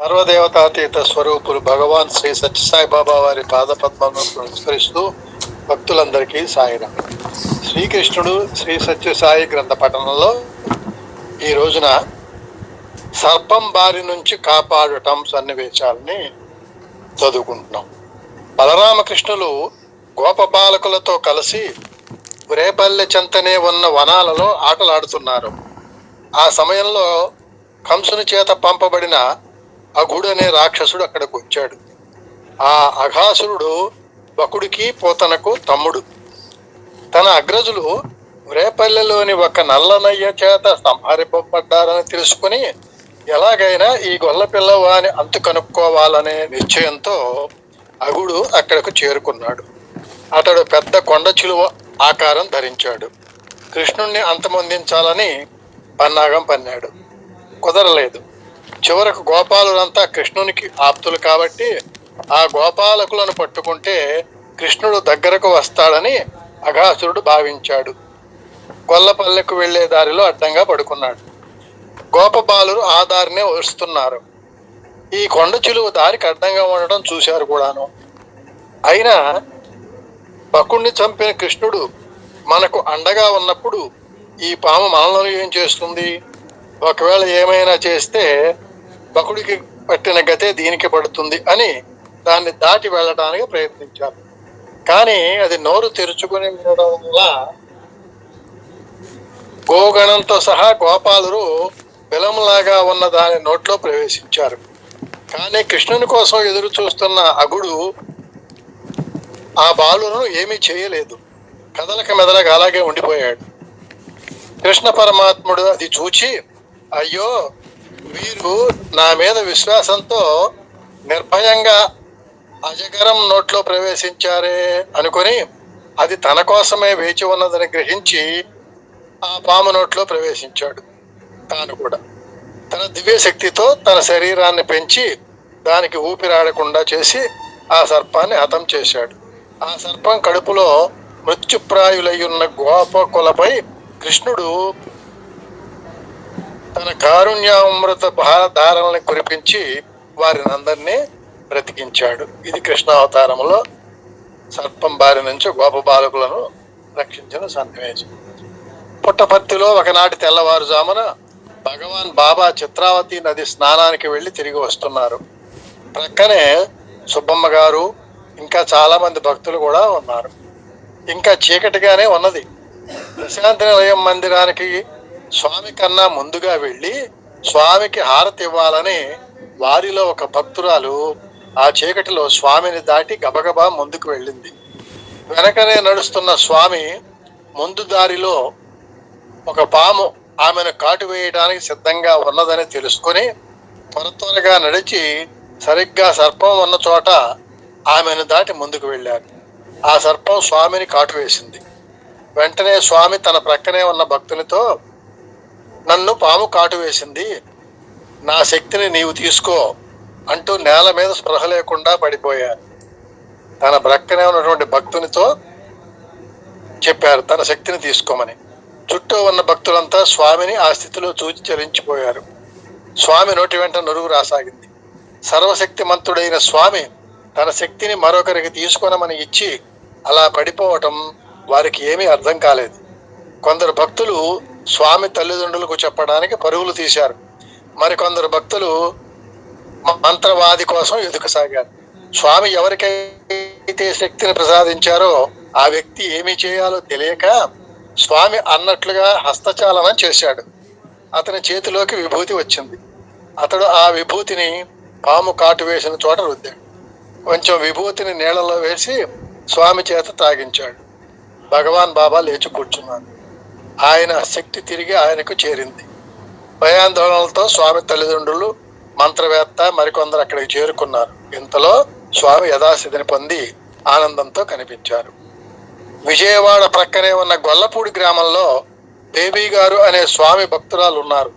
సర్వదేవతాతీత స్వరూపులు భగవాన్ శ్రీ సత్యసాయి బాబా వారి పాదపద్మను పురస్కరిస్తూ భక్తులందరికీ సాయిరం. శ్రీకృష్ణుడు శ్రీ సత్యసాయి గ్రంథ పఠనంలో ఈ రోజున సర్పం బారి నుంచి కాపాడటం సన్నివేశాలని చదువుకుంటున్నాం. బలరామకృష్ణులు గోపబాలకులతో కలిసి రేపల్లె చెంతనే ఉన్న వనాలలో ఆటలాడుతున్నారు. ఆ సమయంలో కంసుని చేత పంపబడిన అఘుడు అనే రాక్షసుడు అక్కడికి వచ్చాడు ఆ అఘాసురుడు బకుడికి పోతనకు తమ్ముడు. తన అగ్రజులు రేపల్లెలోని ఒక నల్లనయ్య చేత సంహరింపబడ్డారని తెలుసుకుని ఎలాగైనా ఈ గొల్ల పిల్లవాని అంతు కనుక్కోవాలనే నిశ్చయంతో అగుడు అక్కడకు చేరుకున్నాడు. అతడు పెద్ద కొండ చిలువ ఆకారం ధరించాడు. కృష్ణుణ్ణి అంతమొందించాలని పన్నాగం పన్నాడు. కుదరలేదు. చివరకు గోపాలులంతా కృష్ణునికి ఆప్తులు కాబట్టి ఆ గోపాలకులను పట్టుకుంటే కృష్ణుడు దగ్గరకు వస్తాడని అఘాసురుడు భావించాడు. గొల్లపల్లెకు వెళ్ళే దారిలో అడ్డంగా పడుకున్నాడు. గోపబాలురు ఆ దారినే వస్తున్నారు. ఈ కొండ చిలువు దారికి అడ్డంగా ఉండడం చూశారు కూడాను. అయినా పకుణ్ణి చంపిన కృష్ణుడు మనకు అండగా ఉన్నప్పుడు ఈ పాము మనలను ఏం చేస్తుంది? ఒకవేళ ఏమైనా చేస్తే బకుడికి పట్టిన గతే దీనికి పడుతుంది అని దాన్ని దాటి వెళ్ళడానికి ప్రయత్నించారు. కానీ అది నోరు తెరుచుకుని ఉండడం వల్ల గోగణంతో సహా గోపాలురు బిలంలాగా ఉన్న దాని నోట్లో ప్రవేశించారు. కానీ కృష్ణుని కోసం ఎదురు చూస్తున్న అగుడు ఆ బాలును ఏమీ చేయలేదు. కదలక మెదలక అలాగే ఉండిపోయాడు. కృష్ణ పరమాత్ముడు అది చూచి అయ్యో వీరు నా మీద విశ్వాసంతో నిర్భయంగా అజగరం నోట్లో ప్రవేశించారే అనుకొని అది తన కోసమే వేచి ఉన్నదని గ్రహించి ఆ పాము నోట్లో ప్రవేశించాడు. తాను కూడా. తన దివ్య శక్తితో తన శరీరాన్ని పెంచి దానికి ఊపిరాడకుండా చేసి ఆ సర్పాన్ని హతం చేశాడు. ఆ సర్పం కడుపులో మృత్యుప్రాయులయ్యున్న గోపకులపై కృష్ణుడు తన కారుణ్యామృత ధారణని కురిపించి వారిని అందరినీ బ్రతికించాడు. ఇది కృష్ణావతారంలో సర్పం బారి నుంచి గోప బాలకులను రక్షించిన సన్నివేశం. పుట్టపర్తిలో ఒకనాటి తెల్లవారుజామున భగవాన్ బాబా చిత్రావతి నది స్నానానికి వెళ్ళి తిరిగి వస్తున్నారు. ప్రక్కనే సుబ్బమ్మ గారు ఇంకా చాలా మంది భక్తులు కూడా ఉన్నారు. ఇంకా చీకటిగానే ఉన్నది. ప్రశాంతి నిలయం మందిరానికి స్వామి కన్నా ముందుగా వెళ్ళి స్వామికి హారతి ఇవ్వాలని వారిలో ఒక భక్తురాలు ఆ చీకటిలో స్వామిని దాటి గబగబా ముందుకు వెళ్ళింది. వెనకనే నడుస్తున్న స్వామి ముందు దారిలో ఒక పాము ఆమెను కాటు వేయడానికి సిద్ధంగా ఉన్నదని తెలుసుకొని త్వర త్వరగా నడిచి సరిగ్గా సర్పం ఉన్న చోట ఆమెను దాటి ముందుకు వెళ్ళారు. ఆ సర్పం స్వామిని కాటు వేసింది. వెంటనే స్వామి తన ప్రక్కనే ఉన్న భక్తునితో నన్ను పాము కాటు వేసింది. నా శక్తిని నీవు తీసుకో అంటూ నేల మీద స్పృహ లేకుండా పడిపోయారు తన ప్రక్కనే ఉన్నటువంటి భక్తునితో చెప్పారు తన శక్తిని తీసుకోమని. చుట్టూ ఉన్న భక్తులంతా స్వామిని ఆ స్థితిలో చూచి చలించిపోయారు. స్వామి నోటి వెంట నురుగు రాసాగింది. సర్వశక్తిమంతుడైన స్వామి తన శక్తిని మరొకరికి తీసుకొనమని ఇచ్చి అలా పడిపోవటం వారికి ఏమీ అర్థం కాలేదు. కొందరు భక్తులు స్వామి తల్లిదండ్రులకు చెప్పడానికి పరుగులు తీశారు. మరికొందరు భక్తులు మంత్రవాది కోసం ఎదుకసాగారు స్వామి ఎవరికైతే శక్తిని ప్రసాదించారో ఆ వ్యక్తి ఏమి చేయాలో తెలియక స్వామి అన్నట్లుగా హస్తచాలనం చేశాడు. అతని చేతిలోకి విభూతి వచ్చింది. అతడు ఆ విభూతిని పాము కాటు వేసిన చోట రుద్దాడు. కొంచెం విభూతిని నీళ్ళలో వేసి స్వామి చేత తాగించాడు. భగవాన్ బాబా లేచి కూర్చున్నాడు ఆయన శక్తి తిరిగి ఆయనకు చేరింది. భయాందోళనలతో స్వామి తల్లిదండ్రులు మంత్రవేత్త మరికొందరు అక్కడికి చేరుకున్నారు. ఇంతలో స్వామి యథాస్థితిని పొంది ఆనందంతో కనిపించారు. విజయవాడ ప్రక్కనే ఉన్న గొల్లపూడి గ్రామంలో బేబీ గారు అనే స్వామి భక్తురాలు ఉన్నారు.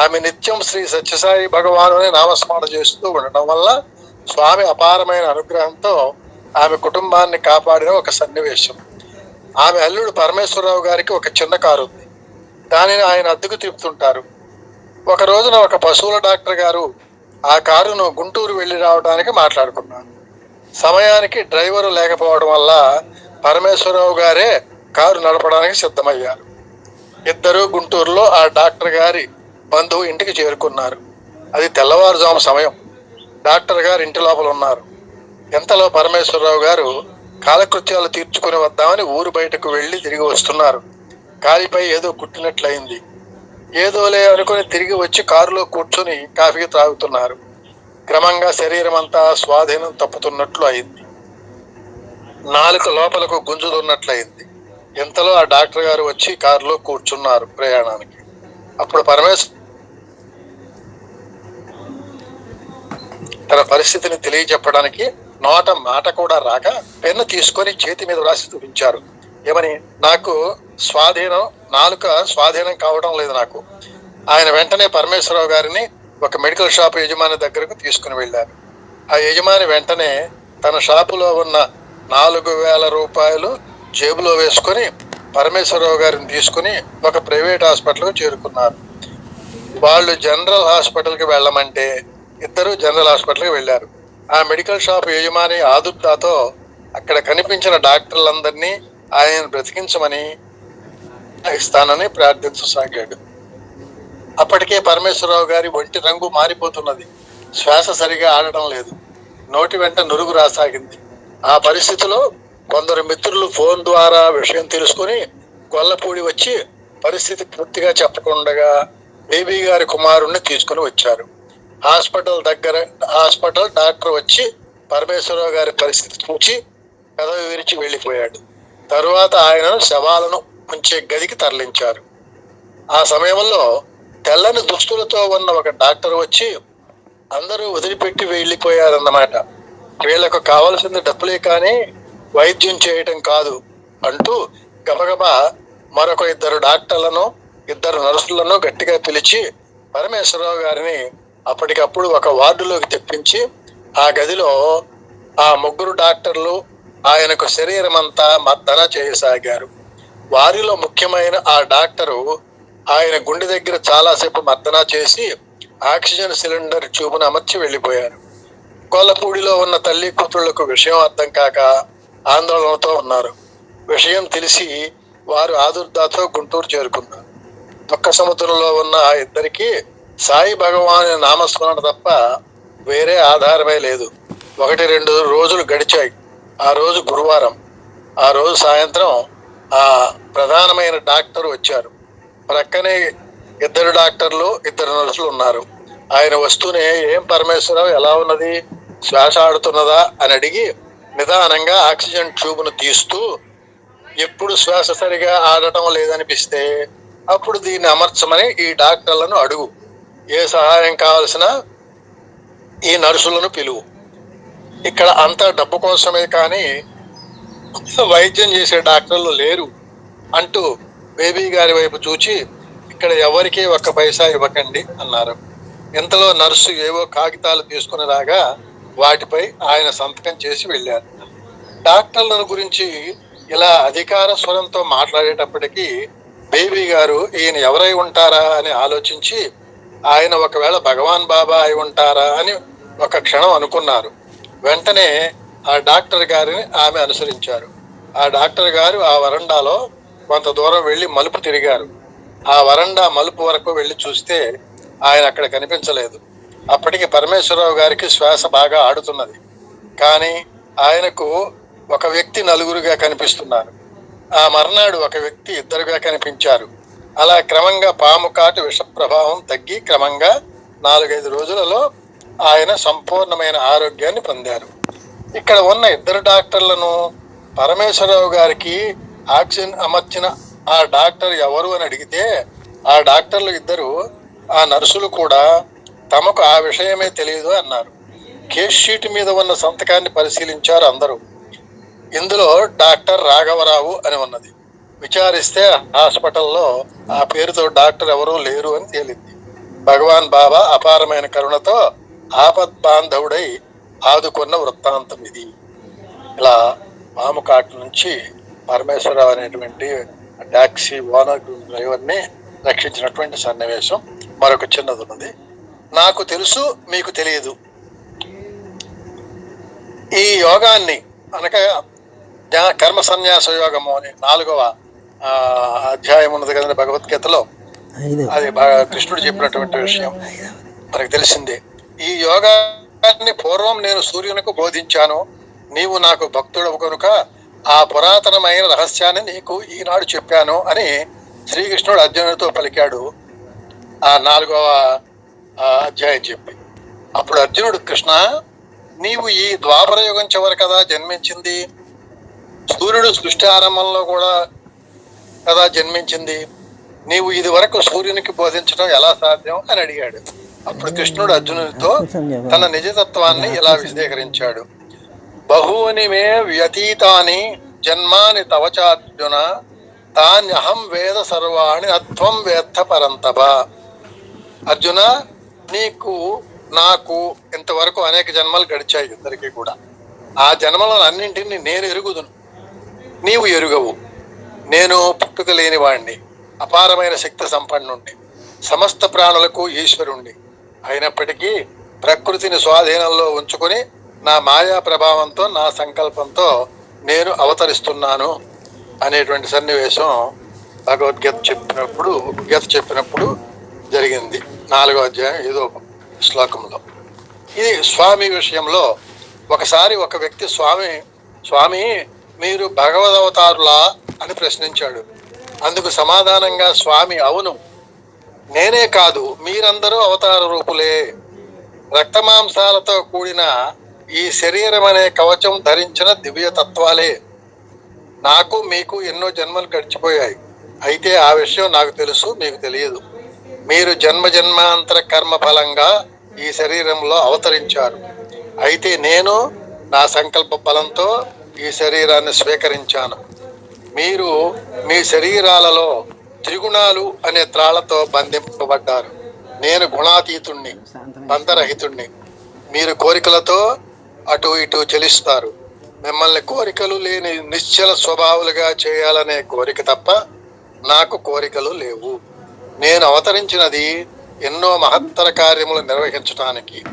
ఆమె నిత్యం శ్రీ సత్యసాయి భగవానుని నామస్మరణ చేస్తూ ఉండడం వల్ల స్వామి అపారమైన అనుగ్రహంతో ఆమె కుటుంబాన్ని కాపాడిన ఒక సన్నివేశం. ఆమె అల్లుడు పరమేశ్వరరావు గారికి ఒక చిన్న కారు ఉంది. దానిని ఆయన అద్దెకు తిప్పుతుంటారు. ఒక రోజున ఒక పశువుల డాక్టర్ గారు ఆ కారును గుంటూరు వెళ్ళి రావడానికి మాట్లాడుకున్నాను సమయానికి డ్రైవరు లేకపోవడం వల్ల పరమేశ్వరరావు గారే కారు నడపడానికి సిద్ధమయ్యారు. ఇద్దరు గుంటూరులో ఆ డాక్టర్ గారి బంధువు ఇంటికి చేరుకున్నారు. అది తెల్లవారుజాము సమయం. డాక్టర్ గారు ఇంటి లోపల ఉన్నారు. ఎంతలో పరమేశ్వరరావు గారు కాలకృత్యాలు తీర్చుకుని వద్దామని ఊరు బయటకు వెళ్ళి తిరిగి వస్తున్నారు. కాలిపై ఏదో కుట్టినట్లయింది ఏదోలే అనుకుని తిరిగి వచ్చి కారులో కూర్చొని కాఫీ త్రాగుతున్నారు క్రమంగా శరీరం అంతా స్వాధీనం తప్పుతున్నట్లు అయింది. నాలుక లోపలకు గుంజుతున్నట్లయింది. ఇంతలో ఆ డాక్టర్ గారు వచ్చి కారులో కూర్చున్నారు ప్రయాణానికి. అప్పుడు పరమేశ్వర తన పరిస్థితిని తెలియజెప్పడానికి నోట మాట కూడా రాక పెన్ను తీసుకొని చేతి మీద రాసి చూపించారు. ఏమని? నాకు స్వాధీనం నాలుక స్వాధీనం కావడం లేదు నాకు. ఆయన వెంటనే పరమేశ్వరరావు గారిని ఒక మెడికల్ షాప్ యజమాని దగ్గరకు తీసుకుని వెళ్ళారు. ఆ యజమాని వెంటనే తన షాపులో ఉన్న నాలుగు వేల రూపాయలు జేబులో వేసుకొని పరమేశ్వరరావు గారిని తీసుకుని ఒక ప్రైవేట్ హాస్పిటల్కు చేరుకున్నారు. వాళ్ళు జనరల్ హాస్పిటల్కి వెళ్ళమంటే ఇద్దరు జనరల్ హాస్పిటల్కి వెళ్ళారు. ఆ మెడికల్ షాప్ యజమాని ఆదుర్దాతో అక్కడ కనిపించిన డాక్టర్లందరినీ ఆయన బ్రతికించమని ఇస్తానని ప్రార్థించసాగాడు అప్పటికే పరమేశ్వరరావు గారి ఒంటి రంగు మారిపోతున్నది. శ్వాస సరిగా ఆడటం లేదు. నోటి వెంట నురుగు రాసాగింది. ఆ పరిస్థితిలో కొందరు మిత్రులు ఫోన్ ద్వారా విషయం తెలుసుకుని గొల్లపూడి వచ్చి పరిస్థితి పూర్తిగా చెప్పకుండా బేబీ గారి కుమారుణ్ణి తీసుకుని వచ్చారు. హాస్పిటల్ దగ్గర హాస్పిటల్ డాక్టర్ వచ్చి పరమేశ్వరరావు గారి పరిస్థితి చూచి పెదవి విరిచి వెళ్ళిపోయాడు. తరువాత ఆయనను శవాలను ఉంచే గదికి తరలించారు. ఆ సమయంలో తెల్లని దుస్తులతో ఉన్న ఒక డాక్టర్ వచ్చి అందరూ వదిలిపెట్టి వెళ్ళిపోయారన్నమాట. వీళ్ళకు కావలసింది డబ్బులే కానీ వైద్యం చేయటం కాదు అంటూ గబగబా మరొక ఇద్దరు డాక్టర్లను ఇద్దరు నర్సులను గట్టిగా పిలిచి పరమేశ్వరరావు గారిని అప్పటికప్పుడు ఒక వార్డులోకి తెప్పించి ఆ గదిలో ఆ ముగ్గురు డాక్టర్లు ఆయనకు శరీరం అంతా మర్దన చేయసాగారు. వారిలో ముఖ్యమైన ఆ డాక్టరు ఆయన గుండె దగ్గర చాలాసేపు మర్దన చేసి ఆక్సిజన్ సిలిండర్ ట్యూబ్ను అమర్చి వెళ్ళిపోయారు. కొల్లపూడిలో ఉన్న తల్లి కూతుళ్ళకు విషయం అర్థం కాక ఆందోళనతో ఉన్నారు. విషయం తెలిసి వారు ఆదుర్దాతో గుంటూరు చేరుకున్నారు. దుఃఖ సముద్రంలో ఉన్న ఆ ఇద్దరికి సాయి భగవాన్ నామస్మరణ తప్ప వేరే ఆధారమే లేదు. ఒకటి రెండు రోజులు గడిచాయి. ఆ రోజు గురువారం. ఆ రోజు సాయంత్రం ఆ ప్రధానమైన డాక్టర్ వచ్చారు. ప్రక్కనే ఇద్దరు డాక్టర్లు ఇద్దరు నర్సులు ఉన్నారు. ఆయన వస్తూనే ఏం పరమేశ్వరరావు ఎలా ఉన్నది? శ్వాస ఆడుతున్నదా? అని అడిగి నిదానంగా ఆక్సిజన్ ట్యూబ్ను తీస్తూ ఎప్పుడు శ్వాస సరిగా ఆడటం లేదనిపిస్తే అప్పుడు దీన్ని అమర్చమని ఈ డాక్టర్లను అడుగు. ఏ సహాయం కావాల్సిన ఈ నర్సులను పిలువు. ఇక్కడ అంతా డబ్బు కోసమే కానీ వైద్యం చేసే డాక్టర్లు లేరు అంటూ బేబీ గారి వైపు చూచి ఇక్కడ ఎవరికీ ఒక్క పైసా ఇవ్వకండి అన్నారు. ఇంతలో నర్సు ఏవో కాగితాలు తీసుకుని రాగా వాటిపై ఆయన సంతకం చేసి వెళ్ళారు. డాక్టర్లను గురించి ఇలా అధికార స్వరంతో మాట్లాడేటప్పటికీ బేబీ గారు ఈయన ఎవరై ఉంటారా? అని ఆలోచించి ఆయన ఒకవేళ భగవాన్ బాబా అయి ఉంటారా అని ఒక క్షణం అనుకున్నారు. వెంటనే ఆ డాక్టర్ గారిని ఆమె అనుసరించారు. ఆ డాక్టర్ గారు ఆ వరండాలో కొంత దూరం వెళ్ళి మలుపు తిరిగారు. ఆ వరండా మలుపు వరకు వెళ్ళి చూస్తే ఆయన అక్కడ కనిపించలేదు. అప్పటికి పరమేశ్వరరావు గారికి శ్వాస బాగా ఆడుతున్నది. కానీ ఆయనకు ఒక వ్యక్తి నలుగురుగా కనిపిస్తున్నారు. ఆ మర్నాడు ఒక వ్యక్తి ఇద్దరుగా కనిపించారు. అలా క్రమంగా పాము కాటు విష ప్రభావం తగ్గి క్రమంగా నాలుగైదు రోజులలో ఆయన సంపూర్ణమైన ఆరోగ్యాన్ని పొందారు. ఇక్కడ ఉన్న ఇద్దరు డాక్టర్లను పరమేశ్వరరావు గారికి ఆక్సిజన్ అమర్చిన ఆ డాక్టర్ ఎవరు అని అడిగితే ఆ డాక్టర్లు ఇద్దరు ఆ నర్సులు కూడా తమకు ఆ విషయమే తెలియదు అన్నారు. కేస్ షీట్ మీద ఉన్న సంతకాన్ని పరిశీలించారు అందరూ. ఇందులో డాక్టర్ రాఘవరావు అని ఉన్నది. విచారిస్తే హాస్పిటల్లో ఆ పేరుతో డాక్టర్ ఎవరూ లేరు అని తేలింది. భగవాన్ బాబా అపారమైన కరుణతో ఆపద్ బాంధవుడై ఆదుకున్న వృత్తాంతం ఇది. ఇలా పాముకాటు నుంచి పరమేశ్వరరావు అనేటువంటి టాక్సీ ఓనర్ డ్రైవర్ని రక్షించినటువంటి సన్నివేశం మరొక చిన్నది ఉన్నది నాకు తెలుసు మీకు తెలియదు. ఈ యోగాన్ని అనగా కర్మ సన్యాస యోగము అని నాలుగవ అధ్యాయం ఉన్నది కదండి భగవద్గీతలో? అది బాగా కృష్ణుడు చెప్పినటువంటి విషయం. మనకు తెలిసిందే. ఈ యోగాన్ని పూర్వం నేను సూర్యునికి బోధించాను. నీవు నాకు భక్తుడవు కనుక ఆ పురాతనమైన రహస్యాన్ని నీకు ఈనాడు చెప్పాను అని శ్రీకృష్ణుడు అర్జునుడితో పలికాడు. ఆ నాలుగవ అధ్యాయం చెప్పి. అప్పుడు అర్జునుడు కృష్ణ నీవు ఈ ద్వాపర యుగం చివరి కదా జన్మించింది? సూర్యుడు సృష్టి ఆరంభంలో కూడా కదా జన్మించింది? నీవు ఇది వరకు సూర్యునికి బోధించడం ఎలా సాధ్యం అని అడిగాడు. అప్పుడు కృష్ణుడు అర్జునుడితో తన నిజతత్వాన్ని ఇలా విశదీకరించాడు. బహూని మే వ్యతీతాని జన్మాని తవచార్జున తాన్యహం వేద సర్వాణి అత్వం వేత్త పరంతప. అర్జున నీకు నాకు ఇంతవరకు అనేక జన్మలు గడిచాయి ఇద్దరికీ కూడా. ఆ జన్మలను అన్నింటినీ నేను ఎరుగుదును. నీవు ఎరుగవు. నేను పుట్టుక లేని వాణ్ణి అపారమైన శక్తి సంపన్నుండి సమస్త ప్రాణులకు ఈశ్వరుణ్ణి. అయినప్పటికీ ప్రకృతిని స్వాధీనంలో ఉంచుకొని నా మాయా ప్రభావంతో నా సంకల్పంతో నేను అవతరిస్తున్నాను అనేటువంటి సన్నివేశం భగవద్గీత చెప్పినప్పుడు గీత చెప్పినప్పుడు జరిగింది. నాలుగో అధ్యాయం ఏదో శ్లోకంలో. ఇది స్వామి విషయంలో ఒకసారి ఒక వ్యక్తి స్వామి స్వామి మీరు భగవదవతారులా అని ప్రశ్నించాడు. అందుకు సమాధానంగా స్వామి అవును. నేనే కాదు మీరందరూ అవతార రూపులే. రక్తమాంసాలతో కూడిన ఈ శరీరం అనే కవచం ధరించిన దివ్య తత్వాలే. నాకు మీకు ఎన్నో జన్మలు గడిచిపోయాయి. అయితే ఆ విషయం నాకు తెలుసు మీకు తెలియదు. మీరు జన్మ జన్మాంతర కర్మ ఫలంగా ఈ శరీరంలో అవతరించారు. అయితే నేను నా సంకల్ప బలంతో ఈ శరీరాన్ని స్వీకరించాను. మీరు మీ శరీరాలలో త్రిగుణాలు అనే త్రాళ్ళతో బంధింపబడ్డారు. నేను గుణాతీతుణ్ణి బంధరహితుణ్ణి. మీరు కోరికలతో అటు ఇటు చెలిస్తారు. మిమ్మల్ని కోరికలు లేని నిశ్చల స్వభావులుగా చేయాలనే కోరిక తప్ప నాకు కోరికలు లేవు. నేను అవతరించినది ఎన్నో మహత్తర కార్యములు నిర్వహించటానికి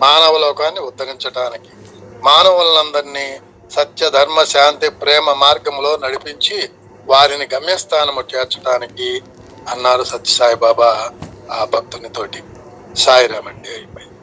మానవ లోకాన్ని ఉద్ధరించటానికి మానవులందరినీ సత్య ధర్మ శాంతి ప్రేమ మార్గంలో నడిపించి వారిని గమ్యస్థానము చేర్చడానికి అన్నారు సత్యసాయి బాబా ఆ భక్తునితోటి. సాయిరామండి అయిపోయింది.